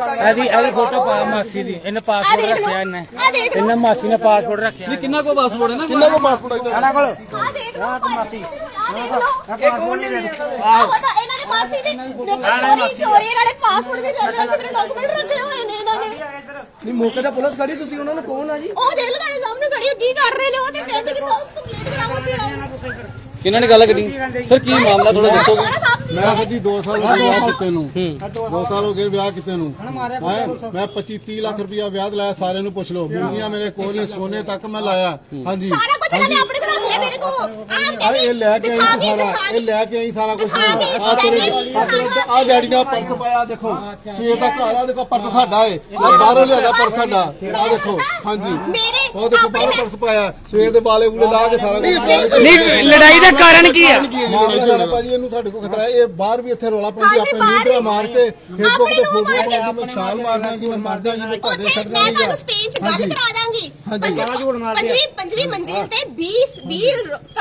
ਇਹਦੀ ਇਹਦੀ ਫੋਟੋ ਪਾ ਮਾਸੀ ਦੀ। ਇਹਨੇ ਪਾਸਪੋਰਟ ਰੱਖਿਆ ਇਹਨੇ। ਇਹਨੇ ਮਾਸੀ ਨੇ ਪਾਸਪੋਰਟ ਰੱਖਿਆ ਕਿੰਨਾ ਕੋ ਪਾਸਪੋਰਟ ਹੈ ਨਾ ਕਿੰਨਾ ਕੋ ਪਾਸਪੋਰਟ ਹੈ ਇਹਨਾਂ ਕੋਲ ਆ ਦੇਖ ਲਓ। ਮਾਸੀ। ਕੌਣ ਨੇ ਆਹ ਪਤਾ ਇਹਨਾਂ ਦੀ ਮਾਸੀ ਦੀ ਚੋਰੀ ਚੋਰੀ ਇਹਨਾਂ ਨੇ ਪਾਸਪੋਰਟ ਵੀ ਰੱਖਿਆ ਸੀ ਮੇਰੇ ਡਾਕੂਮੈਂਟ ਰੱਖੇ ਹੋਏ ਨੇ ਇਹਨਾਂ ਨੇ ਨਹੀਂ ਮੌਕੇ ਤੇ ਪੁਲਿਸ ਖੜੀ ਤੁਸੀਂ ਉਹਨਾਂ ਨੂੰ ਕੌਣ ਆ ਜੀ? ਉਹ ਦੇਖ ਲਓ ਤੁਹਾਡੇ ਸਾਹਮਣੇ ਖੜੀ ਹੈ, ਕੀ ਕਰ ਰਹੇ ਨੇ ਉਹ ਤੇ ਕਹਿੰਦੇ ਸਭ ਕੰਪਲੀਟ ਕਰਾਵਾਂਗੇ ਆਓ। ਕਿੰਨਾਂ ਨੇ ਗੱਲ ਕੱਢੀ ਸਰ ਕੀ ਮਾਮਲਾ ਥੋੜਾ ਦੱਸੋਗੇ ਮੈਂ ਸੱਜੀ 2 ਸਾਲ ਹੋ ਗਏ ਵਿਆਹ ਕੀਤੇ ਨੂੰ। 2 ਸਾਲ ਹੋ ਗਏ ਵਿਆਹ ਕੀਤੇ ਨੂੰ? ਮੈਂ 25 30 ਲੱਖ ਰੁਪਇਆ ਵਿਆਹ ਲਾਇਆ ਸਾਰਿਆਂ ਨੂੰ ਪੁੱਛ ਲਓ। ਮੁੰਡੀਆਂ ਮੇਰੇ ਕੋਲ ਨੇ ਸੋਨੇ ਤੱਕ ਮੈਂ ਲਾਇਆ। ਹਾਂਜੀ। ਸਾਰਾ ਕੁਝ ਇਹਨਾਂ ਨੇ ਆਪਣੇ ਕੋਲ ਰੱਖ ਲਿਆ ਮੇਰੇ ਕੋਲ। ਆ ਇਹ ਲੈ ਕੇ ਆਈ ਸਾਰਾ ਦਿਖਾ ਇਹ ਲੈ ਕੇ ਆਈ ਸਾਰਾ ਕੁਝ ਆ ਤੇਰੇ। ਆ ਡੈਡੀ ਨੇ ਪਰਸ ਪਾਇਆ ਦੇਖੋ। ਸਵੇਰ ਦਾ ਘਰ ਆ ਦੇਖੋ ਪਰਸ ਸਾਡਾ ਏ। ਆਹ ਬਾਹਰੋਂ ਲਿਆਦਾ ਪਰਸ ਸਾਡਾ। ਆ ਦੇਖੋ ਹਾਂਜੀ। ਮੇਰੇ ਉਹ ਦੇਖੋ ਬਾਹਰੋਂ ਪਰਸ ਪਾਇਆ। ਸਵੇਰ ਦੇ ਬਾਲੇ ਬੂਲੇ ਲਾ ਕੇ ਸਾਰਾ ਕੁਝ ਨਹੀਂ ਲੜਾਈ ਦਾ ਕਾਰਨ ਕੀ ਆ ਭਾਜੀ ਇਹਨੂੰ ਸਾਡੇ ਕੋਲ ਖਤਰਾ ਹੈ। ਇਹ ਬਾਹਰ ਵੀ ਇੱਥੇ ਰੋਲਾ ਹਾਂਜੀ, ਆਪਣੇ ਲੀਡਰ। ਮਾਰ ਕੇ ਫੇਸਬੁੱਕ ਤੇ ਲੋਕ ਫੋਟੋ ਮਾਰ ਕੇ। ਪਾਉਂਦੀ ਮੈਂ ਛਾਲ ਮਾਰਨਾ ਕਿ ਮੈਂ ਮਰ ਜਾਗੀ ਮੈਂ ਤੁਹਾਡੇ ਛੱਡਣਾ ਮੈਂ ਨਹੀਂ ਤੁਹਾਨੂੰ। ਸਪੇਨ ਚ ਗੱਲ। ਕਰਾ ਦਾਂਗੀ ਹਾਂਜੀ। ਸਾਰਾ ਝੂਠ ਮਾਰਦੇ ਪੰਜਵੀਂ ਪੰਜਵੀਂ ਮੰਜ਼ਿਲ ਤੇ 20 20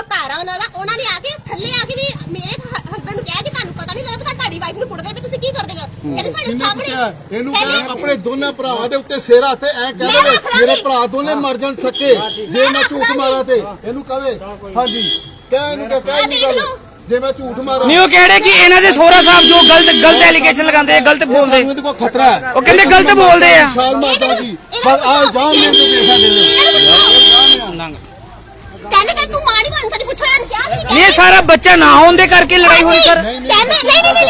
ਘਰ ਆ ਉਹਨਾਂ ਦਾ ਉਹਨਾਂ ਨੇ ਆ ਕੇ ਥੱਲੇ ਆ ਕੇ ਵੀ ਮੇਰੇ ਹਸਬੰਡ ਨੂੰ ਕਿਹਾ ਕਿ ਤੁਹਾਨੂੰ ਪਤਾ ਨਹੀਂ ਲੱਗਦਾ ਤੁਹਾਡੀ ਵਾਈਫ ਨੂੰ ਕੁੱਟਦੇ ਪਏ ਤੁਸੀਂ ਕੀ ਕਰਦੇ ਪਏ? ਕਹਿੰਦੇ ਸਾਡੇ ਸਾਹਮਣੇ ਇਹਨੂੰ ਪਹਿਲੇ- ਕਹਿ ਆਪਣੇ ਦੋਨਾਂ ਭਰਾਵਾਂ ਦੇ ਉੱਤੇ ਸਿਰ ਹੱਥ ਐ ਕਹਿ ਲਾਂਗੀ। ਮੇਰੇ ਭਰਾ ਦੋਨੇ ਮਰ ਜਾਣ ਸਕੇ ਜੇ ਮੈਂ ਝੂਠ ਮਾਰਾਂ ਤੇ ਇਹਨੂੰ ਕਹਵੇ ਹਾਂਜੀ ਕਹਿ ਇਹਨੂੰ ਕਹਿ ਕਹਿ ਆਹ ਇਹਨੂੰ ਦੇਖ ਗੱਲ ਲਓ। ਜੇ ਮੈਂ ਝੂਠ ਮਾਰਾਂ ਨਹੀਂ ਉਹ ਕਿਹੜੇ ਕਿ ਇਹਨਾਂ ਦੇ ਸੋਹਰਾ ਸਾਹਿਬ ਜੋ ਗਲਤ ਗਲਤ ਐਲੀਗੇਸ਼ਨ ਲਗਾਉਂਦੇ ਆ ਗਲਤ ਬੋਲਦੇ ਇਹਦੇ ਕੋਲ ਖਤਰਾ ਹੈ ਉਹ ਕਹਿੰਦੇ ਗਲਤ ਬੋਲਦੇ ਆ ਜੀ ਪਰ ਆ ਜਾਮ ਨੇ ਦੇ ਸਾਡੇ ਨੇ ਕਹਿੰਦੇ ਕਿ ਤੂੰ ਮਾੜੀ ਬਣ ਸਕਦੀ ਪੁੱਛੋ ਇਹਨਾਂ ਨੂੰ ਕਿਹਾ ਕਿ ਨਹੀਂ ਇਹ ਸਾਰਾ ਬੱਚਾ ਨਾ ਹੋਣ ਦੇ ਕਰਕੇ ਲੜਾਈ ਹੋਈ ਸਰ ਨਹੀਂ ਨਹੀਂ ਕਹਿੰਦੇ ਨਹੀਂ ਨਹੀਂ ਨਹੀਂ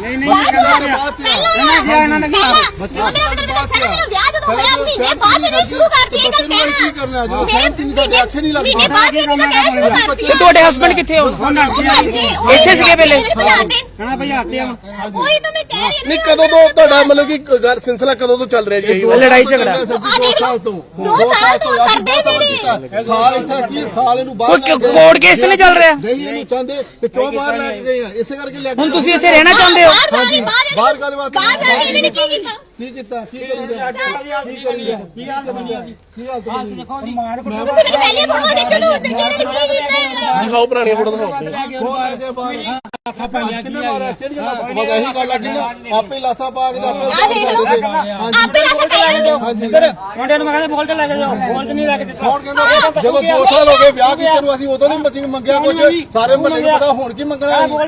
ਨਹੀਂ ਨਹੀਂ ਬਾਅਦ ਚ ਆ। ਇਹਨਾਂ ਗਿਆ ਇਹਨਾਂ ਨੇ ਬੱਚਾ ਮੇਰਾ ਮਤਲਬ ਦੱਸਣਾ ਮੇਰਾ ਵਿਆਹ ਜਦੋਂ ਹੋਇਆ ਮਹੀਨੇ ਬਾਅਦ ਇਹਨੇ ਸ਼ੁਰੂ ਕਰਤੀ ਇਹ ਗੱਲ ਬੱਚੇ ਨੂੰ ਕੀ ਕਰਨਾ ਕਹਿਣਾ ਜਦੋਂ ਸਹਿਮਤੀ ਨਹੀਂ ਸਾਡੇ ਅੱਖੇ ਨਹੀਂ ਲੱਗਦੀ। ਮਹੀਨੇ ਬਾਅਦ ਇਹਨੇ ਗੱਲ ਕਹਿਣਾ ਸ਼ੁਰੂ ਕਰਤੀ ਤੇ ਤੁਹਾਡੇ ਹਸਬੰਡ ਕਿੱਥੇ ਹੋ ਇੱਥੇ ਸੀਗੇ ਪਹਿਲੇ? ਕਹਣਾ ਭਈ ਆਤੇ ਆ ਉਹੀ ਤਾਂ ਮੈਂ ਕਹਿ ਰਹੀ ਹਾਂ ਨਹੀਂ ਕਦੋਂ ਤੋਂ ਤੁਹਾਡਾ ਮਤਲਬ ਕਿ ਗੱਲ ਸਿਲਸਿਲਾ ਕਦੋਂ ਤੋਂ ਚੱਲ ਰਿਹਾ ਜੀ? ਇਹ? ਲੜਾਈ ਝਗੜਾ। ਦੋ ਸਾਲ ਤੋਂ। ਦੋ ਸਾਲ ਤੋਂ ਕਰਦੇ ਵੀ ਸਾਲ ਇੱਥੇ ਕੀ ਸਾਲ ਇਹਨੂੰ ਬਾਹਰ। ਕੋਰਟ ਕੇਸ ਤੇ ਨਹੀਂ ਚੱਲ ਰਿਹਾ। ਨਹੀਂ ਇਹਨੂੰ ਚਾਹੁੰਦੇ ਤੇ ਕਿਉਂ ਬਾਹਰ ਲੈ ਕੇ ਗਏ ਆ? ਇਸੇ ਕਰਕੇ ਲੈ ਕੇ ਹੁਣ। ਤੁਸੀਂ ਇੱਥੇ ਰਹਿਣਾ ਚਾਹੁੰਦੇ ਹੋ? ਹਾਂਜੀ, ਬਾਹਰ ਗੱਲਬਾਤ ਬਾਹਰ ਜਾ ਕੇ ਇਹਨੇ ਕੀ ਕੀਤਾ? ਕੀ ਕੀਤਾ? ਕੀ ਕਰੀਦਾ ਕੀ ਕਰੀਦਾ ਕੀ ਹਾਲ ਬਣੀ ਕੀ ਹਾਲ ਬਣੀ ਤੁਸੀਂ ਮੈਨੂੰ ਪਹਿਲੇ ਫੋਟੋ ਦੇਖੋ ਨੂੰ ਦੇਖੋ ਇਹਨੇ ਕੀ ਕੀਤਾ ਹੈਗਾ। ਦਿਖਾਓ ਪੁਰਾਣੀਆਂ ਫੋਟੋ ਦਿਖਾਓ। ਕੌਣ ਲੈ ਕੇ ਬਾਹਰ। ਕਿੰਨੇ ਮਾਰਿਆ ਕਿਹੜੀਆਂ ਬਸ ਇਹੀ ਗੱਲ ਆ ਕਿੰਨਾ? ਆਪੇ ਲਾਸਾ ਪਾ ਕੇ ਤੇ ਆਪੇ ਆ ਦੇਖ ਆਪੇ ਨਾ ਸਕਾਇਆ ਹਾਂਜੀ। ਮੁੰਡੇ ਨੂੰ ਮੈਂ ਕਹਿੰਦਾ ਬੋਲ ਤੇ ਲੈ ਕੇ ਜਾਓ। ਬੋਲ ਤੇ ਨਹੀਂ ਲੈ ਕੇ ਦਿੱਤਾ। ਕੌਣ ਕਹਿੰਦਾ ਜਦੋਂ 2 ਸਾਲ ਹੋ ਗਏ ਵਿਆਹ ਕੀਤੇ ਨੂੰ ਅਸੀਂ ਉਦੋਂ ਨਹੀਂ ਮੱਚੀ ਮੰਗਿਆ ਕੁਝ ਸਾਰੇ ਮਹੱਲੇ ਨੂੰ ਪਤਾ ਹੁਣ ਕੀ ਮੰਗਣਾ ਹੈ। ਦੋ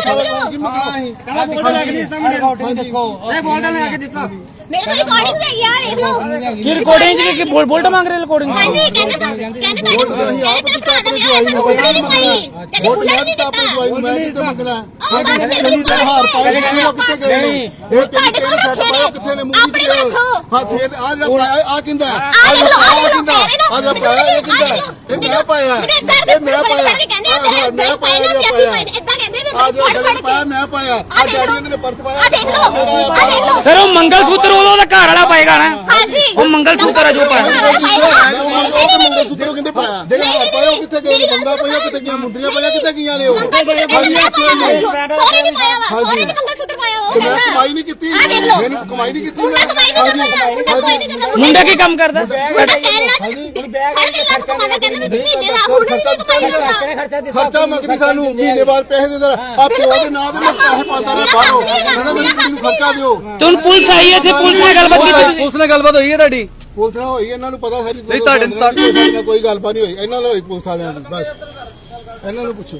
ਸਾਲ ਹੁਣ ਕੀ ਮੰਗਣਾ ਅਸੀਂ ਬੋਲ ਤੇ ਲੈ ਕੇ ਦਿੱਤਾ ਮੁੰਡੇ ਨੂੰ। ਦੇਖੋ ਇਹ ਬੋਲ ਤੇ ਲੈ ਕੇ ਦਿੱਤਾ। ਮੇਰੇ ਕੋਲ ਰਿਕਾਰਡਿੰਗ ਹੈਗੀ ਆ ਦੇਖ ਲਓ। ਕੀ ਰਿਕਾਰਡਿੰਗ ਕੀ ਕੀ ਬੋਲ ਬੋਲਟ ਮੰਗ ਰਹੇ ਰਿਕਾਰਡਿੰਗ ਹਾਂਜੀ ਕਹਿੰਦੇ ਸਾ- ਕਹਿੰਦੇ ਤੁਹਾਡੇ ਕਹਿੰਦੇ ਤੇਰੇ ਭਰਾ ਦਾ ਵਿਆਹ ਹੈ ਸਕੂਟਰੀ ਨਹੀਂ ਪਾਈ ਕਹਿੰਦੇ ਵੋਟ ਬੁਲਟ ਲੈ ਨਹੀਂ ਦਿੱਤਾ ਮੈਂ ਕਿੱਥੇ ਮੰਗਣਾ ਫਿਰ ਤੇਰੀ ਤੇ ਹਾਰ ਪਾਏ ਕਿੱਥੇ ਉਹ ਕਿੱਥੇ ਗਏ? ਨੇ? ਇਹ ਤੁਹਾਡੇ ਕੋਲ ਤੇ ਰੱਖੇ ਪਾਇਆ। ਕਿੱਥੇ ਨੇ ਮੂਵੀ ਆਪਣੇ ਕੋਲ ਰੱਖੋ। ਹਾਂ ਛੇੜ ਆ ਜਿਹੜਾ ਪਾਇਆ ਆ ਕਿੰਦਾ ਆ ਆ ਕਿੰਦਾ। ਆ ਜਿਹੜਾ ਪਾਇਆ ਇਹ ਕਿੰਦਾ ਇਹ ਮੇਰਾ ਪਾਇਆ ਇਹ ਮੇਰਾ ਪਾਇਆ ਕਹਿੰਦੇ ਮੇਰਾ ਪਾਇਆ। ਆ ਫੜ ਜਿਹੜਾ ਫੜ ਪਾਇਆ ਕੇ। ਮੈਂ ਪਾਇਆ। ਆ ਆ ਦੇਖ ਡੈਡੀ ਲਓ। ਨੇ ਪਰਸ ਪਾਇਆ ਆ ਦੇਖ ਲਓ। ਆ ਦੇਖ ਲਓ। ਸਰ ਉਹ ਮੰਗਲ ਸੂਤਰ ਉਦੋਂ ਦਾ ਘਰ ਵਾਲਾ ਪਾਏਗਾ ਨਾ। ਹਾਂਜੀ। ਉਹ ਮੰਗਲ ਸੂਤਰ ਆ ਜੋ ਪਾਇਆ। ਮੰਗਲ ਸੂਤਰ ਕਿੰਦੇ ਪਾਇਆ? ਜਿਹੜਾ ਕਿੱਥੇ ਗਏ? ਬੰਦਾ ਪਾਇਆ ਕਿੱਥੇ ਗਿਆ ਮੁੰਦਰੀਆਂ ਪਾਇਆ ਕਿੱਥੇ ਗਈਆਂ ਨੇ ਉਹ? ਸੋਰੀ ਨਹੀਂ ਪਾਇਆ ਵਾ ਸੋਰੀ ਨਹੀਂ ਮੰਗਲ ਸੂਤਰ ਪਾਇਆ ਉਹ ਮੈਂ ਕਹਿੰਦਾ। ਕਮਾਈ ਨਹੀਂ ਕੀਤੀ। ਮੈਨੂੰ ਕਮਾਈ ਨਹੀਂ ਕੀਤੀ ਮੁੰਡਾ ਕਮਾਈ ਨਹੀਂ ਕਰਦਾ ਮੁੰਡਾ ਕਮਾਈ ਨਹੀਂ ਕਰਦਾ ਮੁੰਡਾ ਕੀ ਕੰਮ ਕਰਦਾ? ਮੁੰਡਾ ਕਹਿਣਾ ਸਾਡੇ ਲੱਖ ਕਮਾਉਂਦਾ ਕਹਿੰਦਾ ਮੈਂ ਮਹੀਨੇ ਦਾ ਹੁਣ ਨਹੀਂ ਕਮਾਈ ਕਰਦਾ। ਖਰਚਾ ਮੰਗਦੀ ਸਾਨੂੰ ਮਹੀਨੇ ਬਾਅਦ ਪੈਸੇ ਦੇ ਦਰ ਆ ਪਿਓ ਦੇ ਨਾਂ ਦੇ ਮੈਂ ਪੈਸੇ ਪਾਉਂਦਾ ਰਿਹਾ ਬਾਹਰੋਂ ਕਹਿੰਦਾ ਮੇਰੀ ਕੁੜੀ ਨੂੰ ਖਰਚਾ ਦਿਓ। ਤੇ ਹੁਣ ਪੁਲਿਸ ਆਈ ਹੈ ਇੱਥੇ ਪੁਲਿਸ ਨਾਲ ਗੱਲਬਾਤ ਕੀਤੀ ਪੁਲਿਸ ਨਾਲ ਗੱਲਬਾਤ ਹੋਈ ਹੈ ਤੁਹਾਡੀ? ਪੁਲਿਸ ਨਾਲ ਹੋਈ ਇਹਨਾਂ ਨੂੰ ਪਤਾ ਸਾਰੀ ਨਹੀਂ, ਤੁਹਾਡੇ- ਨਾਲ ਕੋਈ ਗੱਲਬਾਤ ਨਹੀਂ ਹੋਈ। ਇਹਨਾਂ ਨਾਲ ਹੋਈ ਪੁਲਿਸ ਵਾਲਿਆਂ ਦੀ ਬਸ। ਇਹਨਾਂ ਨੂੰ ਪੁੱਛੋ।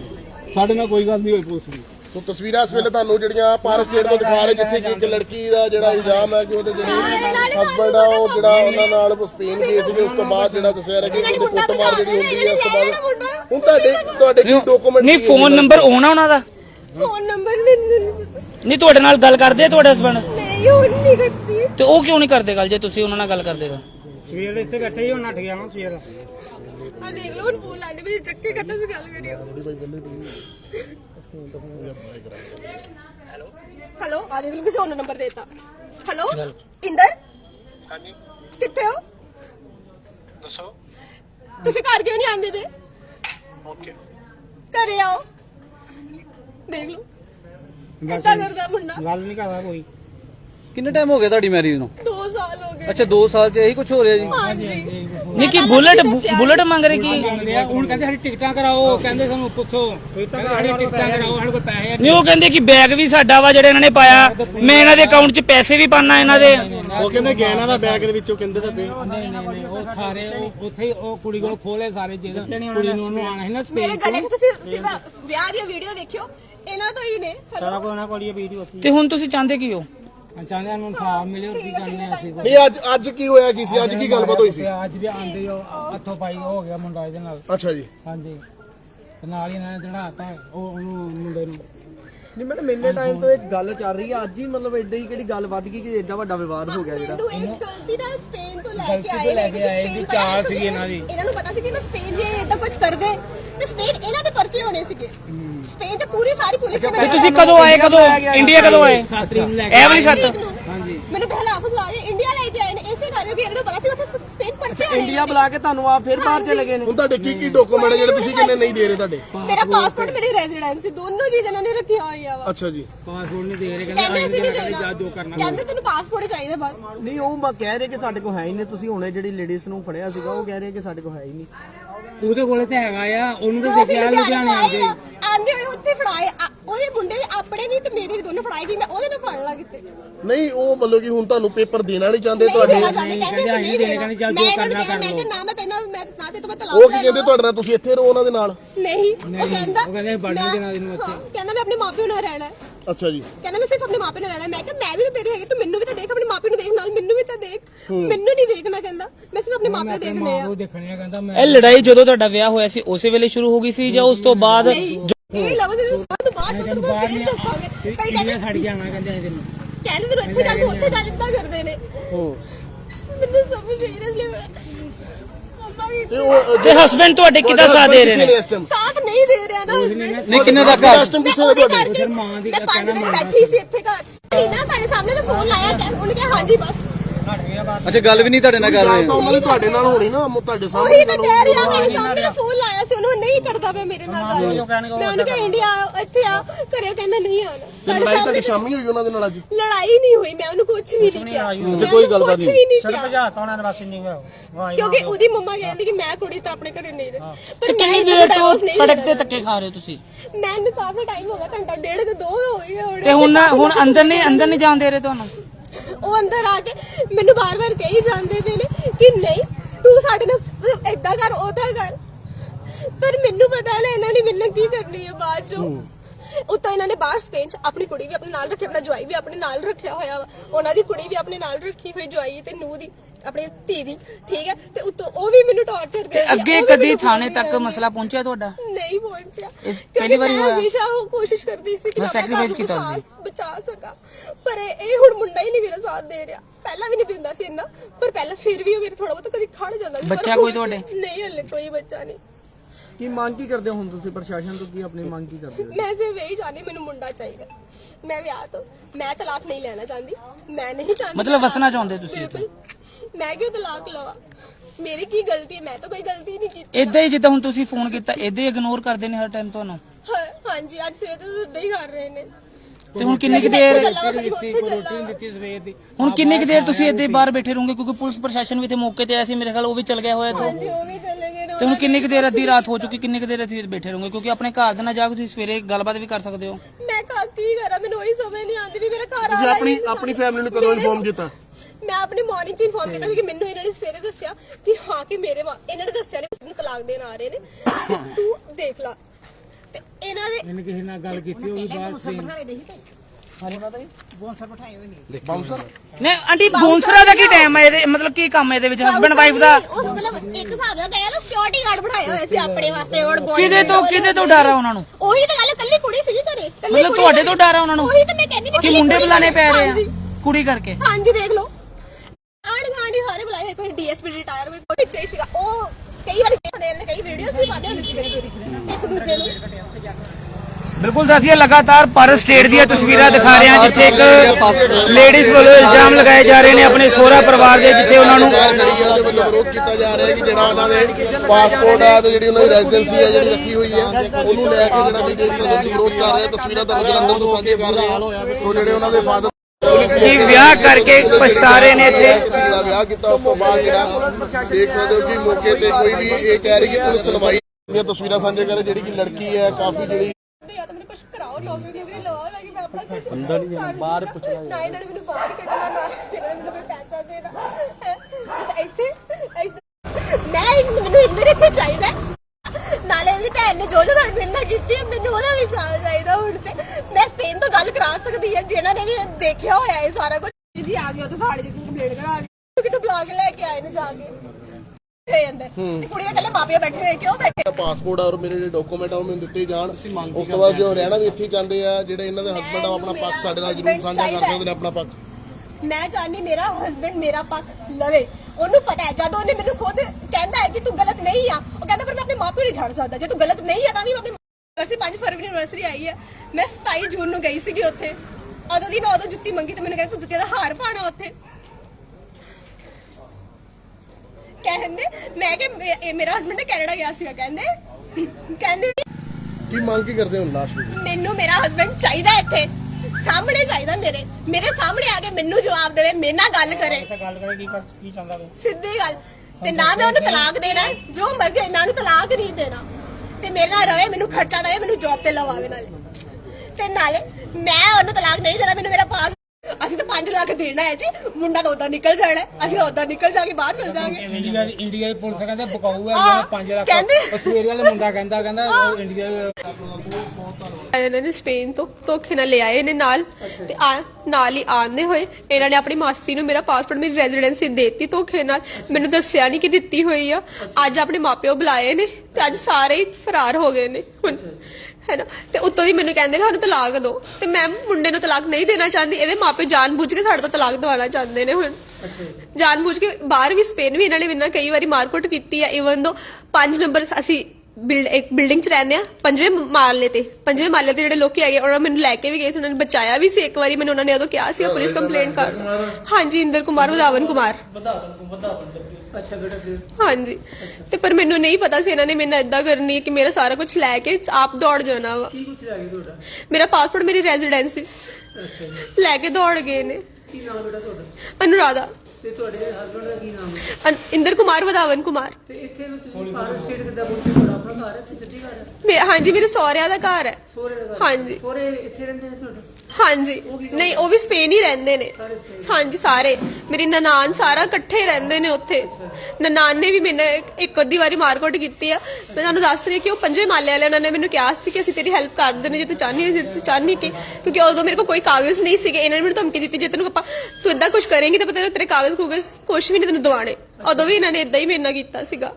ਸਾਡੇ ਨਾਲ ਕੋਈ ਗੱਲ ਨਹੀਂ ਹੋਈ ਪੁਲਿਸ ਦੀ। ਸੋ ਤਸਵੀਰਾਂ ਇਸ ਵੇਲੇ ਤੁਹਾਨੂੰ ਜਿਹੜੀਆਂ ਪਾਰਕ ਸਟੇਟ ਤੋਂ ਦਿਖਾ ਰਹੇ ਜਿੱਥੇ ਕਿ ਇੱਕ ਲੜਕੀ ਦਾ ਜਿਹੜਾ ਇਲਜ਼ਾਮ ਹੈ ਕਿ ਉਹਦੇ ਜਿਹੜੇ ਹਸਬੰਡ ਆ ਉਹ ਜਿਹੜਾ ਉਹਨਾਂ ਨਾਲ ਸਪੇਨ ਗਏ ਸੀਗੇ ਉਸ ਤੋਂ ਬਾਅਦ ਜਿਹੜਾ ਦੱਸਿਆ ਰਿਹਾ ਕਿ ਉਹਦੀ ਕੁੱਟਮਾਰ ਜਿਹੜੀ ਹੁੰਦੀ ਹੈ ਉਸ ਤੋਂ ਬਾਅਦ ਹੁਣ ਤੁਹਾਡੇ ਤੁਹਾਡੇ ਕੀ ਡਾਕੂਮੈਂਟ ਨਹੀਂ ਫੋਨ ਨੰਬਰ ਹੋਣਾ ਉਹਨਾਂ ਦਾ ਫੋਨ ਨੰਬਰ ਨਹੀਂ ਤੁਹਾਡੇ ਨਾਲ ਗੱਲ ਕਰਦੇ ਤੁਹਾਡੇ ਹਸਬੰਡ ਨਹੀਂ ਉਹ ਨਹੀਂ ਕਰਦੀ? ਤੇ ਉਹ ਕਿਉਂ ਨਹੀਂ ਕਰਦੇ ਗੱਲ ਜੇ ਤੁਸੀਂ ਉਹਨਾਂ ਨਾਲ ਗੱਲ ਕਰਦੇ ਤਾਂ? ਸਵੇਰ ਇੱਥੇ ਬੈਠੇ ਹੀ ਉਹ ਨੱਠ ਗਿਆ ਨਾ ਸਵੇਰ। ਆ ਦੇਖ ਲਓ ਹੁਣ ਫੋਨ ਲਾਉਂਦੇ ਵੀ ਚੱਕੇ ਕਦੋਂ ਸੇ ਗੱਲ ਕਰਿਓ ਹੈਲੋ ਆ ਦੇਖ ਲਓ ਕਿਸੇ ਹੋਰ ਨੰਬਰ ਦੇਤਾ। ਹੈਲੋ ਇੰਦਰ ਹਾਂਜੀ। ਕਿੱਥੇ ਹੋ? ਦੱਸੋ। ਤੁਸੀਂ ਘਰ ਕਿਉਂ ਨਹੀਂ ਆਉਂਦੇ ਵੇ ਓਕੇ। ਘਰੇ ਆਓ। ਦੇਖ ਲਓ। ਕਿੱਦਾਂ ਕਰਦਾ ਮੁੰਡਾ। ਗੱਲ ਨਹੀਂ ਕਰਦਾ ਕੋਈ। ਕਿੰਨੇ ਟਾਈਮ ਹੋ ਗਿਆ ਤੁਹਾਡੀ ਮੈਰਿਜ ਨੂੰ? 2 ਸਾਲ ਹੋ ਗਏ। ਅੱਛਾ 2 ਸਾਲ ਚ ਇਹੀ ਕੁਝ ਹੋ ਰਿਹਾ ਜੀ? ਹਾਂਜੀ। ਨਹੀਂ ਕਿ ਬੁਲਟ ਬੁਲਟ ਮੰਗ ਰਹੇ ਕੀ? ਆ ਹੁਣ ਕਹਿੰਦੇ ਸਾਡੀ ਟਿਕਟਾਂ ਕਰਾਓ ਕਹਿੰਦੇ ਸਾਨੂੰ ਪੁੱਛੋ। ਕਹਿੰਦੇ ਸਾਡੀ ਟਿਕਟਾਂ ਕਰਾਓ ਸਾਡੇ ਕੋਲ ਪੈਸੇ ਹੈ ਨਹੀਂ ਉਹ ਕਹਿੰਦੇ ਕਿ ਬੈਗ ਵੀ ਸਾਡਾ ਵਾ ਜਿਹੜਾ ਇਹਨਾਂ ਨੇ ਪਾਇਆ। ਮੈਂ ਇਹਨਾਂ ਦੇ ਅਕਾਊਂਟ 'ਚ ਪੈਸੇ ਵੀ ਪਾਣਾ ਇਹਨਾਂ ਦੇ। ਉਹ ਕਹਿੰਦੇ ਗਹਿਣਾ ਦਾ ਬੈਗ ਦੇ ਵਿੱਚੋਂ ਕਹਿੰਦੇ ਤਾਂ ਪਏ। ਨਹੀਂ ਨਹੀਂ ਨਹੀਂ ਉਹ ਸਾਰੇ ਉਹ ਉੱਥੇ ਹੀ ਉਹ ਕੁੜੀ ਕੋਲ ਖੋਲੇ ਸਾਰੇ ਜਿਹੜਾ ਕੁੜੀ ਨੂੰ। ਉਹਨੂੰ ਆਣਾ ਸੀ ਨਾ ਮੇਰੇ ਗਲੇ 'ਚ ਤੁਸੀਂ ਸਿਰਫ ਵਿਆਹ ਦੀ ਵੀਡੀਓ ਦੇਖਿਓ ਇਹਨਾਂ ਤੋਂ ਹੀ ਨੇ। ਸਾਰਾ ਕੋਈ ਉਹਨਾਂ ਕੋਲ ਹੀ ਵੀਡੀਓ ਉੱਥੇ ਤੇ ਹੁਣ ਤੁਸੀਂ ਚਾਹੁੰਦੇ ਕੀ ਹੋ? ਚਾਹੁੰਦੇ ਆ ਨੂੰ ਇਨਸਾਫ ਮਿਲੇ ਹੋਰ ਕੀ ਕਰਨੇ ਆ ਅਸੀਂ। ਨਹੀਂ ਅੱਜ ਅੱਜ ਕੀ ਹੋਇਆ ਕੀ ਸੀ? ਅੱਜ ਕੀ ਗੱਲਬਾਤ ਹੋਈ ਸੀ? ਤੇ ਅੱਜ ਵੀ ਆਂਦੇ ਹੋ ਹੱਥੋਂ ਪਾਈ ਹੋ ਗਿਆ ਮੁੰਡਾ ਇਹਦੇ ਨਾਲ। ਅੱਛਾ ਜੀ। ਹਾਂਜੀ। ਤੇ ਨਾਲ ਹੀ ਇਹਨਾਂ ਨੇ ਚੜਾਤਾ ਉਹ ਉਹਨੂੰ ਮੁੰਡੇ ਨੂੰ। ਨਹੀਂ ਮੈਡਮ ਇੰਨੇ ਟਾਈਮ ਤੋਂ ਇਹ ਗੱਲ ਚੱਲ ਰਹੀ ਹੈ ਅੱਜ ਹੀ ਮਤਲਬ ਐਡਾ ਹੀ ਕਿਹੜੀ ਗੱਲ ਵੱਧ ਗਈ ਕਿ ਐਡਾ ਵੱਡਾ ਵਿਵਾਦ ਹੋ ਗਿਆ ਜਿਹੜਾ। ਮੈਨੂੰ ਗਲਤੀ ਨਾਲ ਸਪੇਨ ਤੋਂ ਲੈ ਗਲਤੀ ਕੇ ਤੋਂ ਆਏ ਲੈ ਨੇ ਕੇ ਆਏ, ਚਾਲ ਹੈ ਸੀਗੀ ਇਹਨਾਂ ਦੀ। ਇਹਨਾਂ ਨੂੰ ਪਤਾ ਸੀ ਕਿ ਮੈਂ ਸਪੇਨ ਜੇ ਇਦਾਂ ਕੁਝ ਕਰਦੇ। ਤੇ ਸਪੇਨ ਇਹਨਾਂ ਦੇ ਪਰਚੇ ਹੋਣੇ ਸੀਗੇ। ਸਪੇਨ ਤੇ ਪੂਰੀ ਸਾਰੀ ਪੁਲਿਸ ਨੇ ਤੇ ਤੁਸੀਂ ਕਦੋਂ ਆਏ ਕਦੋਂ? ਇੰਡੀਆ ਕਦੋਂ ਆਏ? ਸਾਤਰੀ ਨੂੰ ਲੈ ਕੇ ਇਹ ਵਾਲੀ ਸੱਤ ਹਾਂਜੀ। ਮੈਨੂੰ ਪਹਿਲਾਂ ਆਫਤ ਲਾ ਕੇ ਇੰਡੀਆ ਲੈ ਕੇ ਆਏ ਨੇ ਇਸੇ ਕਰਕੇ ਇਹਨਾਂ ਨੂੰ ਪਤਾ ਸੀ ਉੱਥੇ ਸਪੇਨ ਪਰਚੇ ਹੋਣੇ ਇੰਡੀਆ ਬੁਲਾ ਕੇ ਤੁਹਾਨੂੰ ਆ ਫਿਰ ਬਾਹਰ ਚਲੇ ਗਏ ਨੇ? ਹੁਣ ਤੁਹਾਡੇ ਕੀ ਕੀ ਡਾਕੂਮੈਂਟ ਜਿਹੜੇ ਤੁਸੀਂ ਕਿੰਨੇ ਨਹੀਂ ਦੇ ਰਹੇ ਤੁਹਾਡੇ? ਮੇਰਾ ਪਾਸਪੋਰਟ ਮੇਰੀ ਰੈਜ਼ੀਡੈਂਸੀ ਦੋਨੋਂ ਚੀਜ਼ ਇਹਨਾਂ ਨੇ ਰੱਖੀਆਂ ਹੋਈਆਂ ਵਾ। ਅੱਛਾ ਜੀ। ਪਾਸਪੋਰਟ ਨਹੀਂ ਦੇ ਰਹੇ ਕਹਿੰਦੇ ਕਹਿੰਦੇ ਅਸੀਂ ਨਹੀਂ ਆਈਂ ਦੇਣਾ। ਜਾ ਜੋ ਕਰਨਾ। ਕਹਿੰਦੇ ਤੈਨੂੰ ਪਾਸਪੋਰਟ ਚਾਹੀਦਾ ਬਸ। ਨਹੀਂ ਉਹ ਮੈਂ ਕਹਿ ਰਹੇ ਕਿ ਸਾਡੇ ਕੋਲ ਹੈ ਹੀ ਨਹੀਂ ਤੁਸੀਂ ਹੁਣੇ ਜਿਹੜੀ ਲੇਡੀਜ਼ ਨੂੰ ਫੜਿਆ ਸੀਗਾ ਉਹ ਕਹਿ ਰਹੇ ਕਿ ਸਾਡੇ ਕੋਲ ਹੈ ਹੀ ਨਹੀਂ। ਉਹਦੇ ਕੋਲੇ ਤੇ ਹੈਗਾ ਆ ਉਹਨੂੰ ਤਾਂ ਦੇਖਿਆ ਲੁਧਿਆਣੇ ਆਉਂਦੇ। ਆਂਦੇ ਹੋਏ ਉੱਥੇ ਫੜਾਏ। ਆ- ਉਹਦੇ ਮੁੰਡੇ ਵੀ ਆਪਣੇ ਵੀ ਤੇ ਮੇਰੇ ਵੀ ਦੋਨੋਂ ਫੜਾਏ ਗਈ ਮੈਂ ਉਹਦੇ ਨਾਲ ਫੜ ਲਾ ਕਿਤੇ ਨਹੀਂ ਉਹ ਮਤਲਬ ਕਿ ਹੁਣ ਤੁਹਾਨੂੰ ਪੇਪਰ ਦੇਣਾ ਨਹੀਂ ਚਾਹੁੰਦੇ ਨਹੀਂ ਤੁਹਾਡੇ ਦੇਣਾ ਚਾਹੁੰਦੇ ਕਹਿੰਦੇ ਕਹਿੰਦੇ ਨਹੀਂ ਅਸੀਂ ਦੇਣੇ, ਦੇਣਾ ਕਹਿੰਦੇ ਚੱਲ ਮੈਂ ਜੋ ਇਹਨਾਂ ਨੂੰ ਕਰਨਾ ਕਿਹਾ ਮੈਂ ਕਰ ਕਿ ਨਾ ਮੈਂ ਤੈਨੂੰ ਮੈਂ ਨਾ ਤੇ ਮੈਂ ਤਲਾਕ ਉਹ ਕੀ ਕਹਿੰਦੇ। ਤੁਹਾਡੇ ਨਾਲ ਤੁਸੀਂ ਇੱਥੇ ਰਹੋ ਉਹਨਾਂ ਦੇ ਨਾਲ। ਨਹੀਂ ਉਹ ਕਹਿੰਦਾ ਉਹ ਕਹਿੰਦੇ ਨਹੀਂ ਮੈਂ- ਦੇਣਾ ਇਹਨੂੰ ਇੱਥੇ। ਹਾਂ, ਕਹਿੰਦਾ ਮੈਂ ਆਪਣੇ ਮਾਪਿਆਂ ਨਾਲ ਰਹਿਣਾ ਹੈ। ਅੱਛਾ ਜੀ। ਕਹਿੰਦਾ ਮੈਂ ਸਿਰਫ ਆਪਣੇ ਮਾਪਿਆਂ ਨਾਲ ਰਹਿਣਾ। ਹੈ। ਮੈਂ ਕਿਹਾ ਮੈਂ ਵੀ ਤਾਂ ਤੇਰੇ ਹੈਗੇ ਤੂੰ ਮੈਨੂੰ ਵੀ ਤਾਂ ਦੇਖ ਆਪਣੇ ਮਾਪਿਆਂ ਨੂੰ ਦੇਖ ਨਾਲ ਮੈਨੂੰ ਵੀ ਤਾਂ ਦੇਖ। ਮੈਨੂੰ ਨਹੀਂ ਦੇਖਣਾ ਕਹਿੰਦਾ। ਮੈਂ ਸਿਰਫ ਆਪਣੇ ਮਾਪਿਆਂ ਦੇਖਣੇ ਆ। ਉਹ ਦੇਖਣੇ ਆ ਕਹਿੰਦਾ ਮੈਂ ਇਹ ਲੜਾਈ ਜਦੋਂ ਤੁਹਾਡਾ ਵਿਆਹ ਹੋਇਆ ਸੀ ਉਸੇ ਵੇਲੇ ਸ਼ੁਰੂ ਹੋ ਗਈ ਸੀ ਜਾਂ ਉਸ ਤੋਂ ਬਾਅਦ ਇਹ ਲਵ ਦੇ ਸਾਥ ਬਾਅਦ ਚ ਤੁਹਾਨੂੰ ਬਾਹਰ ਫੇਰ ਨਹੀਂ ਦੱਸਾਂਗੇ। ਕਈ ਕਹਿੰਦੇ ਛੱਡ ਕੇ ਆਣਾ ਕਹਿੰਦੇ ਅਸੀਂ ਤੈਨੂੰ। ਕਹਿੰਦੇ ਤੈਨੂੰ ਇੱਥੇ ਚੱਲ ਤੂੰ ਉੱਥੇ ਚੱਲ ਇੱਦਾਂ ਕਰਦੇ ਨੇ। ਮੈਨੂੰ ਸਮਝ ਵੀ ਤੇ ਉਹ ਤੇ ਹਸਬੰਡ ਤੁਹਾਡੇ ਕਿੱਦਾਂ ਸਾਥ ਦੇ ਰਹੇ ਨੇ? ਸਾਥ ਨਹੀਂ ਦੇ ਰਿਹਾ ਨਾ husband। ਨਹੀਂ ਕਿੰਨੇ ਦਾ ਘਰ ਟਾਈਮ ਮੈਂ ਤੁਹਾਡੇ ਦੀ ਕਹਿਣਾ ਮੰਨਦਾ ਬੈਠੀ ਸੀ। ਇੱਥੇ ਘਰ। ਚ ਨਹੀਂ ਨਾ ਤੁਹਾਡੇ ਸਾਹਮਣੇ ਤਾਂ ਫੋਨ ਲਾਇਆ ਕਿ ਉਹਨੇ ਕਿਹਾ ਹਾਂਜੀ ਬਸ। ਅੱਛਾ ਗੱਲ ਵੀ ਨਹੀਂ ਤੁਹਾਡੇ ਨਾਲ ਕਰ ਗੱਲ ਰਹੇ। ਤਾਂ ਉਹਨਾਂ ਦੀ ਤੁਹਾਡੇ ਨਾਲ ਹੋਣੀ ਨਾ ਮ- ਤੁਹਾਡੇ ਸਾਹਮਣੇ ਉਹੀ ਤਾਂ ਕਹਿ ਰਿਹਾ ਤੁਹਾਡੇ ਸਾਹਮਣੇ ਤਾਂ ਫੋਨ ਲਾਇਆ ਸੀ ਉਹਨੂੰ ਨਹੀਂ ਕਰਦਾ ਪਿਆ ਮੇਰੇ ਨਾਲ ਗੱਲ। ਮੈਂ ਉਹਨੂੰ ਕਿਹਾ ਇੰਡੀਆ ਇੱਥੇ ਆ ਘਰੇ ਉਹ ਕਹਿੰਦਾ ਨਹੀਂ ਆਣਾ ਤੇ ਲੜਾਈ ਤੁਹਾਡੀ ਸ਼ਾਮੀ ਹੋਈ ਉਹਨਾਂ ਦੇ ਨਾਲ ਅੱਜ? ਲੜਾਈ ਨਹੀਂ ਹੋਈ ਮੈਂ ਉਹਨੂੰ ਕੁਝ ਵੀ ਨਹੀਂ ਕਿਹਾ। ਅੱਛਾ, ਕੋਈ ਗੱਲਬਾਤ ਕੁਝ ਵੀ ਨਹੀਂ ਕਿਹਾ। ਭਜਾਤਾ ਉਹਨਾਂ ਨੇ ਬਸ ਇੰਨੀ ਹੋਇਆ। ਵਾਹ ਕਿਉਂਕਿ ਉਹਦੀ ਮੰਮਾ ਕਹਿੰਦੀ ਕਿ ਮੈਂ ਕੁੜੀ ਤਾਂ ਆਪਣੇ ਘਰੇ ਨਹੀਂ ਰਹੀ। ਪਰ ਮੈਂ ਕਿੰਨੀ ਦੇਰ ਤੋਂ ਸੜਕ ਤੇ। ਧੱਕੇ ਖਾ ਰਹੇ ਹੋ ਤੁਸੀਂ? ਮੈਨੂੰ ਕਾਫੀ ਟਾਈਮ ਹੋ ਗਿਆ ਘੰਟਾ ਡੇਢ ਤੋਂ ਦੋ ਹੋ ਗਏ ਹੁਣ। ਤੇ ਹੁਣ ਹੁਣ ਅੰਦਰ ਨਹੀਂ ਅੰਦਰ ਨਹੀਂ ਜਾਣ ਦੇ ਰਹੇ ਤੁਹਾਨੂੰ? ਉਹ ਅੰਦਰ ਆ ਕੇ ਮੈਨੂੰ ਬਾਰ-ਬਾਰ ਕਹੀ ਜਾਂਦੇ ਪਏ ਨੇ ਕਿ ਨਹੀਂ ਤੂੰ ਸਾਡੇ ਨਾਲ ਏਦਾਂ ਕਰ ਉਹਦਾ ਕਰ। ਪਰ ਮੈਨੂੰ ਪਤਾ ਲੈ ਇਹਨਾਂ ਨੇ ਮੈਨੂੰ ਕੀ ਕਰਨੀ ਹੈ ਬਾਅਦ ਚੋਂ। ਉਤੋਂ ਇਹਨਾਂ ਨੇ ਬਾਹਰ ਸਪੇਨ ਚ ਆਪਣੀ ਕੁੜੀ ਵੀ ਆਪਣੇ ਨਾਲ ਰੱਖੀ ਆਪਣਾ ਜਵਾਈ ਵੀ ਆਪਣੇ ਨਾਲ ਰੱਖਿਆ ਹੋਇਆ ਵਾ। ਉਹਨਾਂ ਦੀ ਕੁੜੀ ਵੀ ਆਪਣੇ ਨਾਲ ਰੱਖੀ ਹੋਈ ਜਵਾਈ ਤੇ ਨੂੰਹ ਦੀ। ਆਪਣੀ ਧੀ ਦੀ ਠੀਕ ਹੈ? ਤੇ ਉਤੋਂ ਉਹ ਵੀ ਮੈਨੂੰ ਟੌਰਚਰ ਤੇ ਅੱਗੇ ਕਦੀ ਥਾਣੇ ਤੱਕ ਮਸਲਾ ਪਹੁੰਚਿਆ ਤੁਹਾਡਾ? ਨਹੀਂ ਪਹੁੰਚਿਆ। ਇਸ ਕਿਉਂਕਿ ਪਹਿਲੀ ਵਾਰੀ ਮੈਂ ਹੋਇਆ? ਹਮੇਸ਼ਾ ਉਹ ਕੋਸ਼ਿਸ਼ ਕਰਦੀ ਸੀ ਕਿ ਮੈਂ ਮੈਂ ਆਪਣੇ sacrifice ਘਰ ਨੂੰ ਕੀਤਾ ਬਚਾ- ਸੀ। ਬਚਾ ਸਕਾਂ। ਪਰ ਇਹ ਇਹ ਹੁਣ ਮੁੰਡਾ ਹੀ ਨਹੀਂ ਮੇਰਾ ਸਾਥ ਦੇ ਰਿਹਾ। ਪਹਿਲਾਂ ਵੀ ਨਹੀਂ ਦਿੰਦਾ ਸੀ ਇੰਨਾ। ਪਰ ਪਹਿਲਾਂ ਫਿਰ ਵੀ ਉਹ ਮੇਰੇ ਥੋੜਾ ਬਹੁਤ ਕਦੀ ਖੜ ਜਾਂਦਾ ਸੀ। ਪਰ ਬੱਚਾ ਹੁਣ ਕੋਈ ਤੁਹਾਡੇ? ਨਹੀਂ ਹਲੇ ਕੋਈ ਬੱਚਾ ਨਹੀਂ। ਕੀ ਮੰਗ ਕੀ ਕਰਦੇ ਹੋ ਹੁਣ ਤੁਸੀਂ ਪ੍ਰਸ਼ਾਸਨ ਤੋਂ? ਕੀ ਆਪਣੀ ਮੰਗ ਕੀ ਕਰਦੇ ਹੋ? ਮੈਂ ਸਿਰਫ ਇਹੀ ਚਾਹਨੀ ਮੈਨੂੰ ਮੁੰਡਾ ਚਾਹੀਦਾ। ਮੈਂ ਵਿਆਹ ਤੋਂ ਮੈਂ ਤਲਾਕ ਨਹੀਂ ਲੈਣਾ ਚਾਹੁੰਦੀ। ਮੈਂ ਨਹੀਂ ਚਾਹੁੰਦੀ ਮਤਲਬ ਵਸਣਾ ਚਾਹੁੰਦੇ ਤੁਸੀਂ ਇੱਥੇ? ਬਿਲਕੁਲ। ਮੈਂ ਕਿਉਂ ਤਲਾਕ ਲਵਾਂ? ਮੇਰੀ ਕੀ ਗਲਤੀ ਹੈ? ਮੈਂ ਤਾਂ ਕੋਈ ਗਲਤੀ ਨਹੀਂ ਕੀਤੀ ਇਦਾਂ ਹੀ ਜਿੱਦਾਂ ਹੁਣ ਤੁਸੀਂ ਫੋਨ ਕੀਤਾ ਇਦਾਂ ਹੀ ਇਗਨੋਰ ਕਰਦੇ ਨੇ ਹਰ ਟਾਈਮ ਤੁਹਾਨੂੰ। ਹਾਂ- ਹਾਂਜੀ ਅੱਜ ਸਵੇਰ ਤੋਂ ਇਦਾਂ ਹੀ ਕਰ ਰਹੇ ਨੇ। ਤੇ ਹੁਣ ਕਿੰਨੀ ਕੁ ਦੇਰ ਰੋਟੀ ਦਿੱਤੀ ਦਿੱਤੀ ਸਵੇਰ ਦੀ। ਹੁਣ ਕਿੰਨੀ ਕੁ ਦੇਰ ਤੁਸੀਂ ਇੱਥੇ ਬਾਹਰ ਬੈਠੇ ਰਹੋਗੇ? ਕਿਉਂਕਿ ਪੁਲਿਸ ਪ੍ਰਸ਼ਾਸਨ ਵੀ ਇੱਥੇ ਮੌਕੇ ਤੇ ਆਇਆ ਸੀ ਮੇਰੇ ਖਿਆਲ ਉਹ ਵੀ ਚਲ ਗਿਆ ਹੋਇਆ ਤੋਂ ਹਾਂਜੀ ਉਹ ਵੀ ਚਲੇ ਗਏ ਨੇ। ਤੇ ਹੁਣ ਕਿੰਨੀ ਕੁ ਦੇਰ ਅੱਧੀ ਰਾਤ ਹੋ ਚੁੱਕੀ ਕਿੰਨੀ ਕੁ ਦੇਰ ਇੱਥੇ ਬੈਠੇ ਰਹੋਗੇ? ਕਿਉਂਕਿ ਆਪਣੇ ਘਰ ਦੇ ਨਾਲ ਜਾ ਕੇ ਤੁਸੀਂ ਸਵੇਰੇ ਗੱਲਬਾਤ ਵੀ ਕਰ ਸਕਦੇ ਹੋ। ਮੈਂ ਕਾ ਕੀ ਕਰਾਂ? ਮੈਨੂੰ ਉਹੀ ਸਮਝ ਨਹੀਂ ਆਉਂਦੀ ਵੀ ਮੇਰਾ ਘਰ ਆ ਤੁਸੀਂ ਆਪਣੀ ਆਪਣੀ ਫੈਮਿਲੀ ਨੂੰ ਕਦੋਂ ਇਨਫੋਰਮ ਕੀਤਾ? ਮੈਂ ਆਪਣੀ ਮਾਰਨਿੰਗ ਚ ਇਨਫੋਰਮ ਕੀਤਾ ਕਿਉਂਕਿ ਮੈਨੂੰ ਇਹਨਾਂ ਨੇ ਸਵੇਰੇ ਦੱਸਿਆ ਕਿ ਹਾਂ ਕਿ ਮੇਰੇ ਵਾ- ਇਹਨਾਂ ਨੇ ਦੱਸਿਆ ਨੇ ਮੈਨੂੰ ਤਲਾਕ ਦੇਣ ਆ ਰਹੇ ਨੇ। ਤੇ ਤੂੰ ਦੇਖ ਲੈ। ਤੇ ਇਹਨਾਂ ਦੇ ਇਹਨੇ ਕਿਸੇ ਨਾਲ ਗੱਲ ਕੀਤੀ ਉਹ ਵੀ ਬਾਉਂਸਰ ਨਹੀਂ ਆਂਟੀ ਬੌਂਸਰਾ ਦਾ ਕੀ ਟਾਈਮ ਹੈ ਇਹਦੇ ਮਤਲਬ ਕੀ ਕੰਮ ਹੈ ਇਹਦੇ ਵਿੱਚ? ਹਸਬੰਡ ਵਾਈਫ ਦਾ? ਉਸ ਮਤਲਬ ਇੱਕ ਹਿਸਾਬ ਦਾ ਕਹਿਆ ਨਾ ਸਿਕਿਉਰਿਟੀ ਗਾਰਡ ਬਿਠਾਏ ਹੋਏ ਸੀ ਆਪਣੇ ਵਾਸਤੇ ਔਰ ਬੋਡੀ ਕਿਹਦੇ ਤੋਂ ਕਿਹਦੇ ਤੋਂ ਡਰ ਆ ਉਹਨਾਂ ਨੂੰ? ਉਹੀ ਤਾਂ ਗੱਲ ਕੱਲੀ ਕੁੜੀ ਸੀਗੀ ਘਰੇ। ਕੱਲੀ ਮਤਲਬ ਕੁੜੀ ਤੁਹਾਡੇ ਘਰੇ। ਤੋਂ ਡਰ ਆ ਉਹਨਾਂ ਨੂੰ? ਉਹੀ ਤਾਂ ਮੈਂ ਕਹਿੰਦੀ ਵੀ ਕਿ ਕੱਲੀ ਮੁੰਡੇ ਬੁਲਾਣੇ ਪੈ ਰਹੇ ਹਾਂਜੀ। ਆ ਕੁੜੀ ਕਰਕੇ? ਹਾਂਜੀ ਦੇਖ ਲਓ ਆਂਢ ਗਾਂਢੀ ਸਾਰੇ ਬੁਲਾਏ ਹੋਏ ਕੋਈ ਡੀਐਸਪੀ ਰਿਟਾਇਰ ਕੋਈ ਕੋਈ ਪਿੱਛੇ ਹੀ ਸੀਗਾ। ਉਹ ਕਈ ਵਾਰੀ ਦੇਖਦੇ ਨੇ ਕਈ ਵੀਡੀਓਜ਼ ਵੀ ਪਾਉਂਦੇ ਹੁੰਦੇ ਸੀ ਮੇਰੀ ਇੱਕ ਦੂਜੇ ਨੂੰ। ਬਿਲਕੁਲ ਦੱਸਿਏ ਲਗਾਤਾਰ ਪਰ ਸਟੇਟ ਦੀਆਂ ਤਸਵੀਰਾਂ ਦਿਖਾ ਰਹੇ ਹਾਂ ਜਿੱਥੇ ਇੱਕ ਲੇਡੀਜ਼ ਵੱਲੋਂ ਇਲਜ਼ਾਮ ਲਗਾਏ ਜਾ ਰਹੇ ਨੇ ਆਪਣੇ ਸਹੁਰਾ ਪਰਿਵਾਰ ਦੇ ਜਿੱਥੇ ਉਹਨਾਂ ਨੂੰ ਸਰਕਾਰ ਜਿਹੜੀ ਆ ਉਹਦੇ ਵੱਲੋਂ ਵਿਰੋਧ ਕੀਤਾ ਜਾ ਰਿਹਾ ਹੈ ਕਿ ਜਿਹੜਾ ਉਹਨਾਂ ਦੇ ਪਾਸਪੋਰਟ ਹੈ ਤੇ ਜਿਹੜੀ ਉਹਨਾਂ ਦੀ ਰੈਜ਼ੀਡੈਂਸੀ ਹੈ ਜਿਹੜੀ ਰੱਖੀ ਹੋਈ ਹੈ ਉਹਨੂੰ ਲੈ ਕੇ ਜਿਹੜਾ ਵਿਜੇ ਸੰਧੂ ਵਿਰੋਧ ਕਰ ਰਿਹਾ ਤਸਵੀਰਾਂ ਤੁਹਾਨੂੰ ਜਲੰਧਰ ਤੋਂ ਸਾਂਝੇ ਕਰ ਰਹੇ। ਹਾਂ ਸੋ ਜਿਹੜੇ ਉਹਨਾਂ ਦੇ ਫਾਦਰ ਕਿ ਵਿਆਹ ਕਰਕੇ ਪਛਤਾ ਰਹੇ ਨੇ ਇੱਥੇ ਦਾ ਵਿਆਹ ਕੀਤਾ ਉਸ ਤੋਂ ਬਾਅਦ ਜਿਹੜਾ ਦੇਖ ਸਕਦੇ ਹੋ ਕਿ ਮੌਕੇ ਤੇ ਕੋਈ ਵੀ ਇਹ ਕਹਿ ਰਹੀ ਕਿ ਪੁਲਿਸ ਸੁਣਵਾਈ ਦੀਆਂ ਤਸਵੀਰਾਂ ਸਾਂਝੇ ਕਰੇ ਜਿਹੜੀ ਕਿ ਲੜਕੀ ਹੈ ਕਾਫੀ ਜਿਹੜੀ ਮੈਨੂੰ ਕੁਝ ਕਰਾਓ ਨੌਕਰੀ ਨੌਕਰੀ ਲਵਾਓ ਕਿ ਮੈਂ ਆਪਣਾ ਕੁਝ ਅੰਦਰ ਨਹੀਂ ਜਾਣਾ ਬਾਹਰ ਪੁੱਛਣਾ ਨਾ ਇਹਨਾਂ ਨੇ ਮੈਨੂੰ ਬਾਹਰ ਕੱਢਣਾ ਨਾ ਇਹਨਾਂ ਨੇ ਮੈਨੂੰ ਕੋਈ ਪੈਸਾ ਦੇਣਾ ਹੈਂ। ਜਦ ਇੱਥੇ ਇੱਥੇ ਮੈਂ ਇੱਕ- ਮੈਨੂੰ ਇੰਦਰ ਇੱਥੇ ਚਾਹੀਦਾ ਹੈ। ਨਾਲੇ ਇਹਦੀ ਭੈਣ ਨੇ ਜੋ ਜੋ ਸਾਡੇ ਮੇਰੇ ਨਾਲ ਕੀਤੀ ਹੈ ਮੈਨੂੰ ਉਹਦਾ ਵੀ ਸਾਥ ਚਾਹੀਦਾ ਹੁਣ ਤੇ। ਮੈਂ ਸਪੇਨ ਤੋਂ ਗੱਲ ਕਰਾ ਸਕਦੀ ਹਾਂ ਜਿਨ੍ਹਾਂ ਨੇ ਵੀ ਦੇਖਿਆ ਹੋਇਆ ਇਹ ਸਾਰਾ ਕੁਝ ਜੀ ਆ ਗਿਆ ਉੱਥੇ ਥਾੜੇ ਚ ਕੰਪਲੇਂਟ ਕਰਾ ਕੇ ਕਿਹਨੂੰ ਬੁਲਾ ਕੇ ਲੈ ਕੇ ਆਏ ਨੇ ਜਾ ਕੇ। ਇਹ ਅੰਦਰ ਤੇ ਕੁੜੀ ਦੇ ਇਕੱਲੇ ਮਾਪੇ ਬੈਠੇ ਹੋਏ ਕਿਉਂ ਬੈਠੇ? ਪਾਸਪੋਰਟ ਔਰ ਮੇਰੇ ਜਿਹੜੇ ਡਾਕੂਮੈਂਟ ਆ ਉਹ ਮੈਨੂੰ ਦਿੱਤੇ ਜਾਣ। ਉਸ ਤੋਂ ਬਾਅਦ ਜੋ ਰਹਿਣਾ ਵੀ ਇੱਥੇ ਹੀ ਚਾਹੁੰਦੇ ਆ ਜਿਹੜੇ ਇਹਨਾਂ ਦੇ ਹਸਬੰਡ ਆ ਉਹ ਆਪਣਾ ਪੱਖ ਸਾਡੇ ਨਾਲ ਜ਼ਰੂਰ ਸਾਂਝਾ ਕਰ ਸਕਦੇ ਨੇ ਆਪਣਾ ਪੱਖ। ਮੈਂ ਚਾਹਨੀ ਮੇਰਾ ਹਸਬੰਡ ਮੇਰਾ ਪੱਖ ਲਵੇ। ਉਹਨੂੰ ਪਤਾ ਹੈ ਜਦੋਂ ਉਹਨੇ ਮੈਨੂੰ ਖੁਦ ਕਹਿੰਦਾ ਹੈ ਕਿ ਤੂੰ ਗਲਤ ਨਹੀਂ ਆ ਉਹ ਕਹਿੰਦਾ ਪਰ ਮੈਂ ਆਪਣੇ ਮਾਪਿਆਂ ਨੂੰ ਛੱਡ ਸਕਦਾ। ਜੇ ਤੂੰ ਗਲਤ ਨਹੀਂ ਆ ਤਾਂ ਵੀ ਮੈਂ ਆਪਣੇ ਅਸੀਂ 5 ਫਰਵਰੀ ਯੂਨੀਵਰਸਿਟੀ ਆਈ ਹੈ ਮੈਂ 27 ਜੂਨ ਨੂੰ ਗਈ ਸੀਗੀ ਉੱਥੇ। ਉਦੋਂ ਦੀ ਮੈਂ ਉਦੋਂ ਜੁੱਤੀ ਮੰਗੀ ਤੇ ਮੈਨੂੰ ਕਹਿੰਦਾ ਤੂੰ ਜੁੱਤੀ ਦਾ ਹਾਰ ਪਾਣਾ ਉੱਥੇ। ਕਹਿੰਦੇ ਮੈਂ ਕਿ ਮੇ- ਇਹ ਮੇਰਾ ਹਸਬੰਡ ਕੈਨੇਡਾ ਗਿਆ ਸੀਗਾ ਕਹਿੰਦੇ। ਕਹਿੰਦੇ ਕੀ ਮੰਗ ਕੀ ਕਰਦੇ ਹੋ ਵਿੱਚ? ਮੈਨੂੰ ਮੇਰਾ ਹਸਬੰਡ ਚਾਹੀਦਾ ਇੱਥੇ। ਸਾਹਮਣੇ ਚਾਹੀਦਾ ਮੇਰੇ। ਮੇਰੇ ਸਾਹਮਣੇ ਆ ਕੇ ਮੈਨੂੰ ਜਵਾਬ ਦੇਵੇ ਮੇਰੇ ਨਾਲ ਗੱਲ ਕਰੇ। ਗੱਲ ਕਰੇ ਕੀ ਕੀ ਚਾਹੁੰਦਾ ਵੇ ਸਿੱਧੀ ਗੱਲ। ਤੇ ਨਾ ਮੈਂ ਉਹਨੂੰ ਤਲਾਕ ਦੇਣਾ ਹੈ, ਜੋ ਮਰਜ਼ੀ ਹੋਏ, ਮੈਂ ਉਹਨੂੰ ਤਲਾਕ ਨਹੀਂ ਦੇਣਾ। ਤੇ ਮੇਰੇ ਨਾਲ ਰਵੇ ਮੈਨੂੰ ਖਰਚਾ ਦੇਵੇ ਮੈਨੂੰ ਜੌਬ ਤੇ ਲਵਾਵੇ ਨਾਲੇ। ਤੇ ਨਾਲੇ ਮੈਂ ਉਹਨੂੰ ਤਲਾਕ ਨਹੀਂ ਦੇਣਾ ਮੈਨੂੰ ਮੇਰਾ ਪਾਸ ਅਸੀਂ ਤਾਂ 5 ਲੱਖ ਦੇਣਾ ਹੈ ਜੀ। ਮੁੰਡਾ ਤਾਂ ਉਦਾਂ ਨਿਕਲ ਜਾਣਾ ਹੈ, ਅਸੀਂ ਉਦਾਂ ਨਿਕਲ ਜਾਗੇ ਬਾਹਰ ਚਲ ਜਾਾਂਗੇ ਇੰਡੀਆ ਦੀ ਇੰਡੀਆ ਦੀ ਪੁਲਿਸ ਕਹਿੰਦੇ ਬਕਾਊ ਹੈ ਹਾਂ, 5 ਲੱਖ ਕਹਿੰਦੇ। ਉਹ ਸਵੇਰੇ ਵਾਲੇ ਮੁੰਡਾ ਕਹਿੰਦਾ ਕਹਿੰਦਾ ਉਹ ਇੰਡੀਆ ਇਹਨਾਂ ਨੇ ਸਪੇਨ ਤੋਂ ਧੋਖੇ ਨਾਲ ਲੈ ਆਏ ਨੇ ਨਾਲ ਤੇ ਆ ਨਾਲ ਹੀ ਆਂਦੇ ਹੋਏ ਇਹਨਾਂ ਨੇ ਆਪਣੀ ਮਾਸੀ ਨੂੰ ਮੇਰਾ ਪਾਸਪੋਰਟ ਮੇਰੀ ਰੈਜ਼ੀਡੈਂਸੀ ਦੇਤੀ ਧੋਖੇ ਨਾਲ। ਮੈਨੂੰ ਦੱਸਿਆ ਨਹੀਂ ਕਿ ਦਿੱਤੀ ਹੋਈ ਆ। ਅੱਜ ਆਪਣੇ ਮਾਪਿਓ ਬੁਲਾਏ ਨੇ ਤੇ ਅੱਜ ਸਾਰੇ ਹੀ ਫਰਾਰ ਹੋ ਗਏ ਨੇ। ਹੁਣ ਹੈਨਾ? ਤੇ ਉੱਤੋਂ ਦੀ ਮੈਨੂੰ ਕਹਿੰਦੇ ਵੀ ਸਾਨੂੰ ਤਲਾਕ ਦਿਓ। ਤੇ ਮੈਂ ਮੁੰਡੇ ਨੂੰ ਤਲਾਕ ਨਹੀਂ ਦੇਣਾ ਚਾਹੁੰਦੀ ਇਹਦੇ ਮਾਪੇ ਜਾਣਬੁੱਝ ਕੇ ਸਾਡੇ ਤੋਂ ਤਲਾਕ ਦਿਵਾਉਣਾ ਚਾਹੁੰਦੇ ਨੇ ਹੁਣ। ਜਾਣਬੁੱਝ ਕੇ ਬਾਹਰ ਵੀ ਸਪੇਨ ਵੀ ਇਹਨਾਂ ਨੇ ਮੇਰੇ ਨਾਲ ਕਈ ਵਾਰੀ ਮਾਰਕੁੱਟ ਕੀਤੀ ਆ ਇਵਨ ਦੋ 5 ਨੰਬਰ ਅਸੀਂ ਬਿਲਡ ਇੱਕ ਬਿਲਡਿੰਗ 'ਚ ਰਹਿੰਦੇ ਆ ਪੰਜਵੇਂ ਮਾਲੇ ਤੇ। ਪੰਜਵੇਂ ਮਾਲੇ ਤੇ ਜਿਹੜੇ ਲੋਕੀ ਹੈਗੇ ਉਹਨਾਂ ਮੈਨੂੰ ਲੈ ਕੇ ਵੀ ਗਏ ਸੀ ਉਹਨਾਂ ਨੇ ਬਚਾਇਆ ਵੀ ਸੀ ਇੱਕ ਵਾਰੀ ਮੈਨੂੰ ਉਹਨਾਂ ਨੇ ਉਦੋਂ ਕਿਹਾ ਸੀ ਪੁਲਿਸ ਕੰਪਲੇਂਟ ਕਰ ਹਾਂਜੀ ਇੰਦਰ ਕੁਮਾਰ ਵਧਾਵਨ ਕੁਮਾਰ। ਹਾਂਜੀ। ਤੇ ਪਰ ਮੈਨੂੰ ਨਹੀਂ ਪਤਾ ਸੀ ਇਹਨਾਂ ਨੇ ਮੇਰੇ ਨਾਲ ਇਦਾਂ ਕਰਨੀ ਹੈ ਕਿ ਮੇਰਾ ਸਾਰਾ ਕੁਝ ਲੈ ਕੇ ਆਪ ਦੌੜ ਜਾਣਾ ਵਾ। ਕੀ ਕੁਝ ਲੈ ਗਏ ਤੁਹਾਡਾ ਮੇਰਾ ਪਾਸਪੋਰਟ ਮੇਰੀ ਰੈਜ਼ੀਡੈਂਸੀ ਲੈ ਕੇ ਦੌੜ ਗਏ ਨੇ। ਕੀ ਨਾਮ ਬੇਟਾ ਤੁਹਾਡਾ? ਅਨੁਰਾਧਾ। ਤੇ ਤੁਹਾਡੇ ਹਸਬੰਡ ਦਾ ਕੀ ਨਾਮ ਹੈ? ਅਨ- ਇੰਦਰ ਕੁਮਾਰ ਵਧਾਵਨ ਕੁਮਾਰ। ਤੇ ਇੱਥੇ ਨੂੰ ਤੁਸੀਂ ਭਾਰਤ ਸਟੇਟ ਕਿੱਦਾਂ ਪਹੁੰਚੇ ਤੁਹਾਡਾ ਆਪਣਾ ਘਰ ਹੈ? ਤੇ ਜੱਦੀ ਘਰ ਹੈ? ਮੇ ਹਾਂਜੀ ਮੇਰੇ ਸਹੁਰਿਆਂ ਦਾ ਘਰ ਹੈ। ਸੋਰੇ ਦਾ ਘਰ? ਹਾਂਜੀ। ਸੋਰੇ ਇੱਥੇ ਰਹਿੰਦੇ ਨੇ ਤੁਹਾਡੇ? ਹਾਂਜੀ। ਨਹੀਂ ਉਹ ਵੀ ਸਪੇਨ ਹੀ ਰਹਿੰਦੇ ਨੇ। ਹਾਂਜੀ ਸਾਰੇ। ਮੇਰੀ ਨਨਾਨ ਸਾਰਾ ਇਕੱਠੇ ਰਹਿੰਦੇ ਨੇ ਉੱਥੇ। ਨਨਾਨ ਨੇ ਵੀ ਮੈਨੂੰ ਇੱਕ- ਇੱਕ ਅੱਧੀ ਵਾਰੀ ਮਾਰਕੁੱਟ ਕੀਤੀ ਆ। ਮੈਂ ਤੁਹਾਨੂੰ ਦੱਸ ਰਹੀ ਕਿ ਉਹ ਪੰਜਵੇਂ ਮਾਲੇ ਵਾਲਿਆਂ ਉਹਨਾਂ ਨੇ ਮੈਨੂੰ ਕਿਹਾ ਸੀ ਕਿ ਅਸੀਂ ਤੇਰੀ ਹੈਲਪ ਕਰ ਦਿੰਦੇ ਜੇ ਤੂੰ ਚਾਹਨੀ ਹੈ, ਜੇ ਤੂੰ ਚਾਹਨੀ ਕਿ ਕਿਉਂਕਿ ਉਦੋਂ ਮੇਰੇ ਕੋਲ ਕੋਈ ਕਾਗਜ਼ ਨਹੀਂ ਸੀਗੇ, ਇਹਨਾਂ ਨੇ ਮੈਨੂੰ ਧਮਕੀ ਦਿੱਤੀ, ਜੇ ਤੈਨੂੰ ਆਪਾਂ ਤੂੰ ਇਦਾਂ ਕੁਝ ਕਰੇਂਗੀ ਤਾਂ ਪਤਾ ਤੇਰੇ ਕਾਗਜ਼ ਕੂਗਜ਼ ਕੁਝ ਵੀ ਨਹੀਂ ਤੈਨੂੰ ਦਵਾਣੇ ਉਦੋਂ ਵੀ ਇਹਨਾਂ ਨੇ ਇਦਾਂ ਹੀ ਮੇਰੇ ਨਾਲ ਕੀਤਾ ਸੀਗਾ।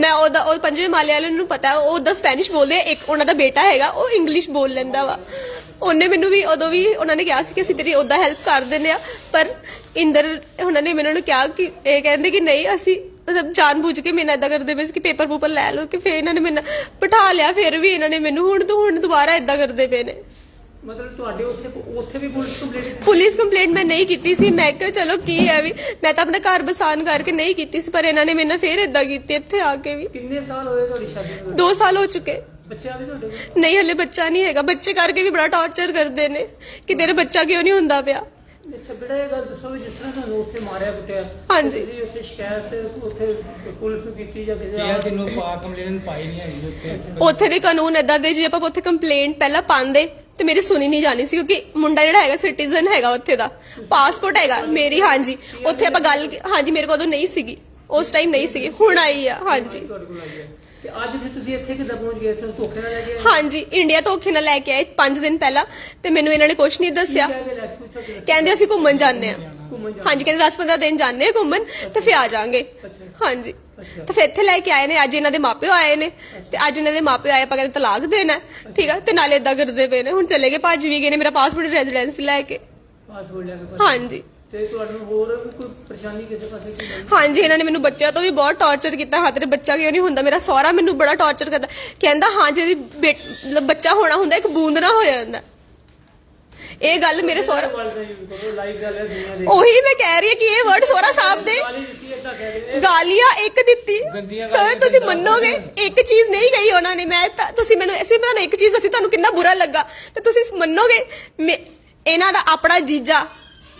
ਮੈਂ ਉਹਦਾ ਉਹ ਪੰਜਵੇਂ ਮਾਲੇ ਵਾਲਿਆਂ ਨੂੰ ਪਤਾ, ਉਹ ਉਹਦਾ ਸਪੈਨਿਸ਼ ਬੋਲਦੇ ਆ, ਇੱਕ ਉਹਨਾਂ ਦਾ ਬੇਟਾ ਹੈਗਾ, ਉਹ ਇੰਗਲਿਸ਼ ਬੋਲ ਲੈਂਦਾ ਵਾ। ਉਹਨੇ ਮੈਨੂੰ ਵੀ ਉਦੋਂ ਵੀ ਉਹਨਾਂ ਨੇ ਕਿਹਾ ਸੀ ਕਿ ਅਸੀਂ ਤੇਰੀ ਉਹਦਾ ਹੈਲਪ ਕਰ ਦਿੰਦੇ ਆ ਪਰ ਇੰਦਰ ਉਹਨਾਂ ਨੇ ਮੈਨੂੰ ਕਿਹਾ ਕਿ ਇਹ ਕਹਿੰਦੇ ਕਿ ਨਹੀਂ, ਅਸੀਂ ਮਤਲਬ ਜਾਣਬੁੱਝ ਕੇ ਮੇਰੇ ਨਾਲ ਕਰਦੇ ਪਏ ਸੀ ਕਿ ਪੇਪਰ ਪੂਪਰ ਲੈ ਲਓ ਕਿ ਫੇਰ ਇਹਨਾਂ ਨੇ ਮੈਨੂੰ ਬਿਠਾ ਲਿਆ ਫਿਰ ਵੀ ਇਹਨਾਂ ਨੇ ਮੈਨੂੰ ਹੁਣ ਤੋਂ ਹੁਣ ਦੁਬਾਰਾ ਏਦਾਂ ਕਰਦੇ ਪਏ ਨੇ। ਮਤਲਬ ਤੁਹਾਡੇ ਉੱਥੇ ਉੱਥੇ ਵੀ ਪੁਲਿਸ ਕੰਪਲੇਂਟ ਪੁਲਿਸ ਕੰਪਲੇਂਟ ਮੈਂ ਨਹੀਂ ਕੀਤੀ ਸੀ ਮੈਂ ਕਿਹਾ ਚਲੋ ਕੀ ਹੈ ਵੀ ਮੈਂ ਤਾਂ ਆਪਣਾ ਘਰ ਬਸਾਨ ਕਰਕੇ ਨਹੀਂ ਕੀਤੀ ਸੀ ਪਰ ਇਹਨਾਂ ਨੇ ਮੇਰੇ ਨਾਲ ਫੇਰ ਏਦਾਂ ਕੀਤੀ ਇੱਥੇ ਆ ਕੇ ਵੀ। ਕਿੰਨੇ ਸਾਲ ਹੋਏ ਤੁਹਾਡੀ ਸ਼ਾਦੀ ਨੂੰ 2 ਸਾਲ ਹੋ ਚੁੱਕੇ। ਬੱਚਾ ਵੀ ਤੁਹਾਡੇ ਕੋਲ? ਨਹੀਂ ਹਲੇ ਬੱਚਾ ਨਹੀਂ ਹੈਗਾ। ਬੱਚੇ ਕਰਕੇ ਵੀ ਬੜਾ ਟੌਰਚਰ ਕਰਦੇ ਨੇ। ਕਿ ਤੇਰਾ ਬੱਚਾ ਕਿਉਂ ਨਹੀਂ ਹੁੰਦਾ ਪਿਆ? ਅੱਛਾ ਬੇਟਾ ਇਹ ਗੱਲ ਦੱਸੋ ਵੀ ਜਿਸ ਤਰ੍ਹਾਂ ਤੁਹਾਨੂੰ ਉੱਥੇ ਮਾਰਿਆ ਕੁੱਟਿਆ ਹਾਂਜੀ। ਤੇ ਤੁਸੀਂ ਉੱਥੇ ਸ਼ਿਕਾਇਤ ਉੱਥੇ ਪੁਲਿਸ ਨੂੰ ਕੀਤੀ ਜਾਂ ਕਿਸੇ ਇਹ ਤੈਨੂੰ ਪਾ ਕੰਪਲੇਂਟ ਪਾਈ ਨਹੀਂ ਹੈਗੀ ਉੱਥੇ। ਉੱਥੇ ਦੇ ਕਾਨੂੰਨ ਏਦਾਂ ਦੇ ਜੇ ਆਪਾਂ ਉੱਥੇ ਕੰਪਲੇਂਟ ਪਹਿਲਾਂ ਪਾਉਂਦੇ ਤੇ ਮੇਰੀ ਸੁਣੀ ਨਹੀਂ ਜਾਣੀ ਸੀ ਕਿਉਂਕਿ ਮੁੰਡਾ ਜਿਹੜਾ ਹੈਗਾ ਸਿਟੀਜ਼ਨ ਹੈਗਾ ਉੱਥੇ ਦਾ। ਪਾਸਪੋਰਟ ਹੈਗਾ ਮੇਰੀ ਹਾਂਜੀ। ਉੱਥੇ ਆਪਾਂ ਗੱਲ ਹਾਂਜੀ ਮੇਰੇ ਕੋਲ ਉਦੋਂ ਨਹੀਂ ਸੀਗੀ। ਉਸ ਟਾਈਮ ਨਹੀਂ ਸੀਗੀ ਹੁਣ ਆਈ ਆ ਹਾਂਜੀ। ਤੁਹਾਡੇ ਕੋਲ ਆਈ ਹੈ ਤੇ ਅੱਜ ਫਿਰ ਤੁਸੀਂ ਇੱਥੇ ਕਿੱਦਾਂ ਪਹੁੰਚ ਗਏ? ਤੁਹਾਨੂੰ ਧੋਖੇ ਨਾਲ ਲੈ ਕੇ ਆਏ? ਹਾਂਜੀ ਇੰਡੀਆ ਤੋਂ ਔਖੇ ਨਾਲ ਲੈ ਕੇ ਆਏ 5 ਦਿਨ ਪਹਿਲਾਂ ਤੇ ਮੈਨੂੰ ਇਹਨਾਂ ਨੇ ਕੁਝ ਨਹੀਂ ਦੱਸਿਆ। ਕੇ ਲੈ ਕਹਿੰਦੇ ਅਸੀਂ ਘੁੰਮਣ ਜਾਂਦੇ ਆ ਘੁੰਮਣ ਜਾ ਹਾਂਜੀ ਕਹਿੰਦੇ 10-15 ਦਿਨ ਜਾਂਦੇ ਆ ਘੁੰਮਣ ਤੇ ਫਿਰ ਆ ਜਾਾਂਗੇ। ਹਾਂਜੀ। ਤੇ ਫਿਰ ਇੱਥੇ ਲੈ ਕੇ ਆਏ ਨੇ ਅੱਜ ਇਹਨਾਂ ਦੇ ਮਾਪਿਓ ਆਏ ਨੇ ਤੇ ਅੱਜ ਇਹਨਾਂ ਦੇ ਮਾਪਿਓ ਆਏ ਆਪਾਂ ਕਹਿੰਦੇ ਤਲਾਕ ਦੇਣਾ ਹੈ, ਠੀਕ ਆ? ਤੇ ਨਾਲੇ ਇਦਾਂ ਕਰਦੇ ਪਏ ਨੇ। ਹੁਣ ਚਲੇ ਗਏ ਭੱਜ ਵੀ ਗਏ ਨੇ ਮੇਰਾ ਪਾਸਪੋਰਟ ਰੈਜ਼ੀਡੈਂਸੀ ਲੈ ਕੇ। ਪਾਸਪੋਰਟ ਲੈ ਕੇ ਹਾਂਜੀ। ਤੇ ਤੁਹਾਨੂੰ ਹੋਰ ਕੋਈ ਪਰੇਸ਼ਾਨੀ ਕਿਸੇ ਪਾਸੇ ਕੀ ਨਹੀਂ? ਹਾਂਜੀ ਇਹਨਾਂ ਨੇ ਮੈਨੂੰ ਬੱਚਿਆਂ ਤੋਂ ਵੀ ਬਹੁਤ ਟੌਰਚਰ ਕੀਤਾ। ਹਾਂ ਤੇਰੇ ਬੱਚਾ ਕਿਉਂ ਨਹੀਂ ਹੁੰਦਾ। ਮੇਰਾ ਸਹੁਰਾ ਮੈਨੂੰ ਬੜਾ ਟੌਰਚਰ ਕਰਦਾ। ਕਹਿੰਦਾ ਹਾਂ ਜਿਹਦੀ ਬੇਟ- ਮਤਲਬ ਬੱਚਾ ਹੋਣਾ ਹੁੰਦਾ ਇੱਕ ਬੂੰਦ ਨਾ ਹੋ ਜਾਂਦਾ। ਇਹ ਗੱਲ ਮੇਰੇ ਸਹੁਰਾ ਗੱਲ ਦਾ ਯੂਜ਼ ਕਰੋ ਲਾਈਵ ਗੱਲ ਹੈ ਦੁਨੀਆ ਦੇ। ਉਹੀ ਮੈਂ ਕਹਿ ਰਹੀ ਹਾਂ ਕਿ ਇਹ ਵਰਡ ਸਹੁਰਾ ਸਾਹਿਬ ਦੇ ਗਾਲੀ ਦਿੱਤੀ ਏਦਾਂ ਕਹਿ ਰਹੇ ਗਾਲੀਆਂ ਇੱਕ ਦਿੱਤੀ। ਸਰ ਤੁਸੀਂ ਮੰਨੋਗੇ? ਇੱਕ ਚੀਜ਼ ਨਹੀਂ ਗਈ ਉਹਨਾਂ ਨੇ। ਮੈਂ ਤਾਂ- ਤੁਸੀਂ ਮੈਨੂੰ ਅਸੀਂ ਮੈਂ ਤੁਹਾਨੂੰ ਇੱਕ ਚੀਜ਼ ਅਸੀਂ ਤੁਹਾਨੂੰ ਕਿੰਨਾ ਬੁਰਾ ਲੱਗਾ। ਤੇ ਤੁਸੀਂ ਮੰਨੋਗੇ? ਮੈਂ- ਇਹਨਾਂ ਦਾ ਆਪਣਾ ਜੀਜਾ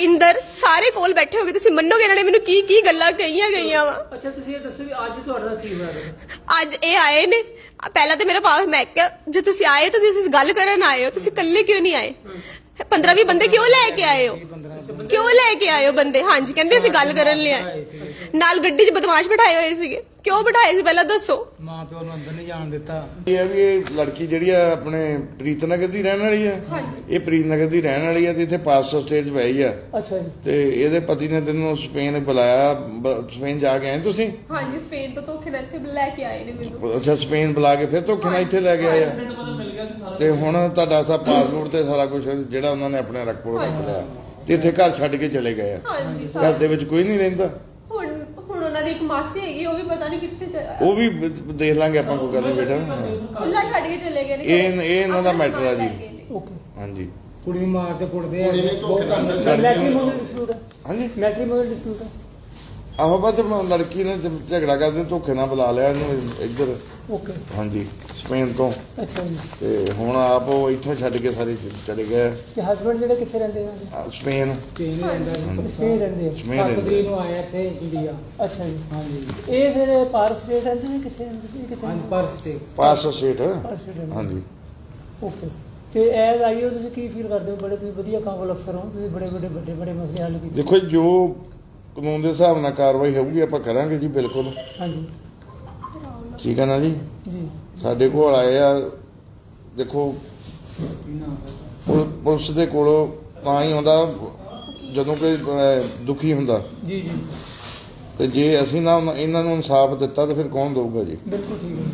ਇੰਦਰ ਸਾਰੇ ਕੋਲ ਬੈਠੇ ਹੋਗੇ ਤੁਸੀਂ ਮੰਨੋਗੇ ਇਹਨਾਂ ਨੇ ਮੈਨੂੰ ਕੀ ਕੀ ਗੱਲਾਂ ਕਹੀਆਂ ਗਈਆਂ ਵਾ? ਅੱਛਾ ਤੁਸੀਂ ਇਹ ਦੱਸੋ ਵੀ ਅੱਜ ਤੁਹਾਡੇ ਕੀ ਹੋਇਆ? ਅੱਜ ਇਹ ਆਏ ਨੇ। ਪਹਿਲਾਂ ਤੇ ਮੇਰਾ ਪਾਸ ਮੈਂ ਕਿਹਾ ਜੇ ਤੁਸੀਂ ਆਏ ਤਾਂ ਤੁਸੀਂ ਗੱਲ ਕਰਨ ਆਏ ਹੋ ਤੁਸੀਂ ਇਕੱਲੇ ਕਿਉਂ ਨਹੀਂ ਆਏ? 15 20 ਬੰਦੇ ਕਿਉਂ ਲੈ ਕੇ ਆਏ ਹੋ? ਕਿਉਂ ਲੈ ਕੇ ਆਏ ਹੋ ਬੰਦੇ? ਹਾਂਜੀ ਕਹਿੰਦੇ ਅਸੀਂ ਗੱਲ ਕਰਨ ਲਈ ਆਏ। ਨਾਲ ਗੱਡੀ 'ਚ ਬਦਮਾਸ਼ ਬਿਠਾਏ ਹੋਏ ਸੀਗੇ। ਕਿਉਂ ਬਿਠਾਏ ਸੀ? ਪਹਿਲਾਂ ਦੱਸੋ। ਮਾਂ ਪਿਓ ਨੂੰ ਅੰਦਰ ਨਹੀਂ ਜਾਣ ਦਿੱਤਾ। ਇਹ ਹੈ ਵੀ ਇਹ ਲੜਕੀ ਜਿਹੜੀ ਆ ਆਪਣੇ ਪ੍ਰੀਤਨਗਰ ਦੀ ਰਹਿਣ ਵਾਲੀ ਆ। ਇਹ ਪ੍ਰੀਤਨਗਰ ਦੀ ਰਹਿਣ ਵਾਲੀ ਆ ਤੇ ਇੱਥੇ ਪਾਸਟਰ ਸਟੇਜ ਪਈ ਆ। ਅੱਛਾ ਜੀ। ਤੇ ਇਹਦੇ ਪਤੀ ਨੇ ਤੈਨੂੰ ਸਪੇਨ ਬੁਲਾਇਆ। ਬ- ਸਪੇਨ ਜਾ ਕੇ ਆਏ ਤੁਸੀਂ? ਹਾਂਜੀ ਸਪੇਨ ਤੋਂ ਧੋਖੇ ਨਾਲ ਇੱਥੇ ਲੈ ਕੇ ਆਏ ਨੇ ਮੈਨੂੰ। ਅੱਛਾ ਸਪੇਨ ਬੁਲਾ ਕੇ ਫਿਰ ਧੋਖੇ ਨਾਲ ਇੱਥੇ ਲੈ ਕੇ ਆਏ ਆ। ਤੇ ਹੁਣ ਤੁਹਾਡਾ ਸਾ ਪਾਸਪੋਰਟ ਤੇ ਸਾਰਾ ਕੁਝ ਜਿਹੜਾ ਉਹਨਾਂ ਨੇ ਆਪਣੇ ਰਕਬੋ ਰੱਖ ਲਿਆ। ਤੇ ਇੱਥੇ ਘਰ ਛੱਡ ਕੇ ਚਲੇ ਗਏ ਆ। ਹਾਂਜੀ ਘਰ ਦੇ ਵਿੱਚ ਕੋਈ ਨਹੀਂ ਰਹਿੰਦਾ। ਇੱਕ ਮਾਸੀ ਹੈਗੀ ਉਹ ਵੀ ਪਤਾ ਨਹੀਂ ਕਿੱਥੇ ਚਲਾ ਉਹ ਵੀ ਦੇਖ ਲਾਂਗੇ ਆਪਾਂ ਕੋਈ ਗੱਲ ਨਹੀਂ ਬੇਟਾ। ਖੁੱਲਾ ਛੱਡ ਕੇ ਚਲੇ ਗਏ ਨੇ ਇਹ ਇਹ ਇਹਨਾਂ ਦਾ ਮੈਟਰ ਆ ਜੀ। ਓਕੇ ਹਾਂਜੀ। ਕੁੜੀ ਨੂੰ ਮਾਰ ਕੇ ਕੁੱਟਦੇ ਆ। ਛੱਡ ਮੈਟ੍ਰੀਮੋਨੀਅਲ ਡਿਸਪਿਊਟ ਹੈ ਹਾਂਜੀ। ਮੈਟ੍ਰੀਮੋਨੀਅਲ ਡਿਸਪਿਊਟ ਹੈ ਆਹੋ ਬਸ ਮ- ਲੜਕੀ ਨੇ ਝ- ਝਗੜਾ ਕਰਦੇ ਧੋਖੇ ਨਾਲ ਬੁਲਾ ਲਿਆ ਇਹਨੂੰ ਇੱਧਰ। ਓਕੇ। ਹਾਂਜੀ ਸਪੇਨ ਤੋਂ। ਅੱਛਾ ਜੀ। ਤੇ ਹੁਣ ਆਪ ਉਹ ਇੱਥੋਂ ਛੱਡ ਕੇ ਸਾਰੇ ਚ- ਚਲੇ ਗਏ। ਤੇ ਹਸਬੰਡ ਜਿਹੜੇ ਕਿੱਥੇ ਰਹਿੰਦੇ ਆ? ਆ, ਸਪੇਨ। ਰਹਿੰਦਾ ਸਪੇਨ ਰਹਿੰਦੇ ਆ। ਸਪੇਨ 7 ਰਹਿੰਦੇ ਤਰੀਕ ਨੂੰ ਆਇਆ ਇੱਥੇ ਇੰਡੀਆ। ਅੱਛਾ ਜੀ। ਹਾਂਜੀ। ਇਹ ਫਿਰ ਪਾਰਕ ਸਟੇਟ ਰਹਿੰਦੇ ਨੇ ਕਿੱਥੇ ਰਹਿੰਦੇ ਸੀ? ਕਿੱਥੇ ਹਾਂਜੀ ਪਰ ਸਟੇ ਪਾਸ ਸੇਠ ਪਾਰਕ ਸਟੇਟ ਰਹਿੰਦੇ ਹਾਂਜੀ। ਓਕੇ। ਤੇ ਐਜ਼ ਆਈਓ ਤੁਸੀਂ ਕੀ ਫੀਲ ਕਰਦੇ ਹੋ? ਬੜੇ ਤੁਸੀਂ ਵਧੀਆ ਕਾਬਲ ਅਫਸਰ ਹੋ। ਤੁਸੀਂ ਬੜੇ ਬੜੇ ਵੱਡੇ ਵੱਡੇ ਮਸਲੇ ਹੱਲ ਕੀਤੇ। ਦੇਖੋ ਜੀ, ਜੋ ਕਾਨੂੰਨ ਦੇ ਹਿਸਾਬ ਨਾਲ ਕਾਰਵਾਈ ਹੋਊਗੀ ਆਪਾਂ ਕਰਾਂਗੇ ਜੀ ਬਿਲਕੁਲ। ਹਾਂਜੀ। ਠੀਕ ਹੈ ਨਾ ਜੀ? ਜੀ। ਸਾਡੇ ਕੋਲ ਆਏ ਆ ਦੇਖੋ ਪੁਲ- ਪੁਲਿਸ ਦੇ ਕੋਲ ਤਾਂ ਹੀ ਆਉਂਦਾ ਜਦੋਂ ਕੋਈ ਅਹ, ਦੁਖੀ ਹੁੰਦਾ। ਜੀ ਜੀ। ਤੇ ਜੇ ਅਸੀਂ ਨਾ ਇਹਨਾਂ ਨੂੰ ਇਨਸਾਫ ਦਿੱਤਾ ਤਾਂ ਫਿਰ ਕੌਣ ਦਊਗਾ ਜੀ? ਬਿਲਕੁਲ ਠੀਕ ਹੈ।